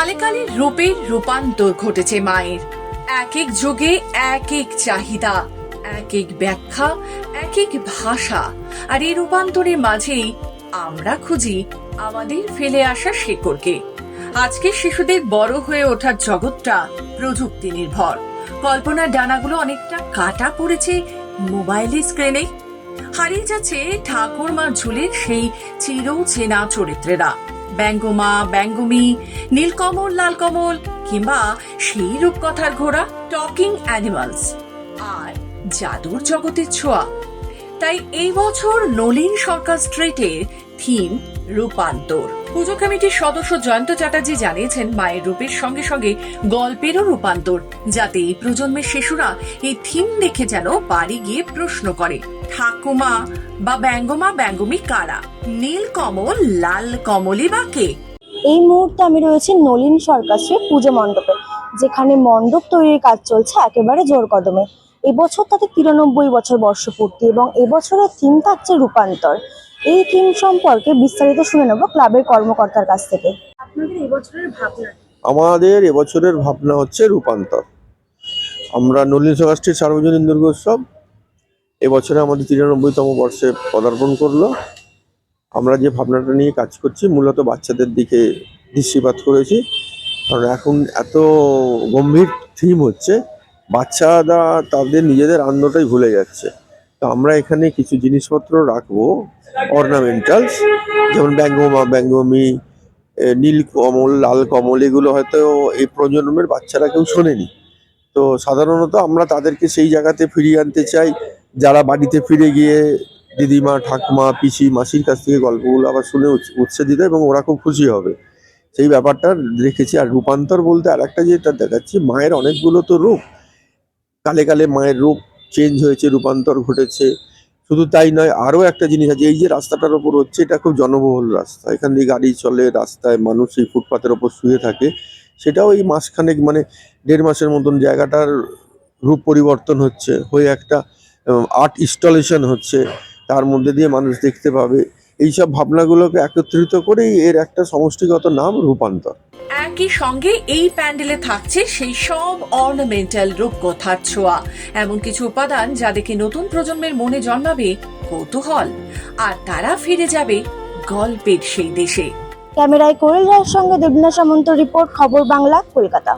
কালে কালে রূপের রূপান্তর ঘটেছে মায়ের। এক এক যুগে এক এক চাহিদা, এক এক ব্যাখ্যা, এক এক ভাষা। আর এই রূপান্তরের মাঝেই আমরা খুঁজি আমাদের ফেলে আসা শেকড়কে। আজকে শিশুদের বড় হয়ে ওঠার জগৎটা প্রযুক্তি নির্ভর কল্পনার ডানাগুলো অনেকটা কাটা পড়েছে মোবাইলের স্ক্রিনে। হারিয়ে যাচ্ছে ঠাকুর মা ঝুলের সেই চির চেনা চরিত্রেরা। ব্যঙ্গমা ব্যাঙ্গমি নীলকমল লালকমল কিংবা সেই রূপকথার ঘোড়া টকিং অ্যানিমালস। আর জাদুর জগতের ছোঁয়া তাই এই বছর নলিন সরকার স্ট্রিটের থিম রূপান্তর। পুজো কমিটির সদস্য জয়ন্ত চ্যাটার্জি জানিয়েছেন, মায়ের রূপের সঙ্গে সঙ্গে গল্পেরও রূপান্তর, যাতে এই প্রজন্মের শিশুরা এই থিম দেখে যেন বাড়ি গিয়ে প্রশ্ন করে, ঠাকুমা বা ব্যঙ্গমা, ব্যঙ্গমী কারা? নীল কমল, লাল কমলই বা কে? এই মুহূর্তে আমি রয়েছি নলিন সরকার পুজো মণ্ডপে, যেখানে মণ্ডপ তৈরির কাজ চলছে একেবারে জোর কদমে। এবছর তাতে তিরানব্বই বছর বর্ষপূর্তি এবং এবছরের থিম থাকছে রূপান্তর। এই থিম সম্পর্কে বিস্তারিত শুনে নেব ক্লাবের কর্মকর্তার কাছ থেকে। আমাদের এবছরের ভাবনা হচ্ছে রূপান্তর। আমরা নলিন সকাষ্ঠীর সার্বজনীন দুর্গোৎসব এবছরে আমাদের তিরানব্বইতম বর্ষে পদার্পণ করল। আমরা যে ভাবনাটা নিয়ে কাজ করছি, মূলত বাচ্চাদের দিকে দৃষ্টিপাত করেছি। কারণ এখন এত গম্ভীর থিম হচ্ছে বাচ্চারা তাদের নিজেদের আনন্দটাই ভুলে যাচ্ছে। তো আমরা এখানে কিছু জিনিসপত্র রাখব অর্নামেন্টালস যেমন ব্যঙ্গমা, ব্যঙ্গমী নীল কমল, লাল কমল, এগুলো হয়তো এই প্রজন্মের বাচ্চারা কেউ শোনেনি। তো সাধারণত আমরা তাদেরকে সেই জায়গাতে ফিরিয়ে আনতে চাই, যারা বাড়িতে ফিরে গিয়ে দিদিমা, ঠাকুমা, পিসি, মাসির কাছ থেকে গল্পগুলো আবার শুনে উৎস- উৎসাহিত এবং ওরা খুব খুশি হবে। সেই ব্যাপারটা রেখেছি। আর রূপান্তর বলতে আর একটা যেটা দেখাচ্ছি, মায়ের অনেকগুলো তো রূপ। কালে কালে মায়ের রূপ চেঞ্জ হয়েছে, রূপান্তর ঘটেছে। শুধু তাই নয়, আরও একটা জিনিস আছে, এই যে রাস্তাটার ওপর হচ্ছে, এটা খুব জনবহুল রাস্তা। এখান দিয়ে গাড়ি চলে, রাস্তায় মানুষ এই ফুটপাতের ওপর শুয়ে থাকে। সেটাও এই মাসখানেক মানে দেড় মাসের মতন জায়গাটার রূপ পরিবর্তন হচ্ছে, হয়ে একটা আর্ট ইনস্টলেশন হচ্ছে। তার মধ্যে দিয়ে মানুষ দেখতে পাবে। এইসব ভাবনাগুলোকে একত্রিত করেই এর একটা সমষ্টিগত নাম রূপান্তর। একই সঙ্গে এই প্যান্ডেলে থাকছে সেই সব অর্নামেন্টাল রূপকথার ছোঁয়া। এমন কিছু উপাদান যা দেখে নতুন প্রজন্মের মনে জন্মাবে কৌতূহল। আর তারা ফিরে যাবে গল্পের সেই দেশে। ক্যামেরায় কোরেল রায়ের সঙ্গে দেবনা সামন্ত রিপোর্ট, খবর বাংলা, কলকাতা।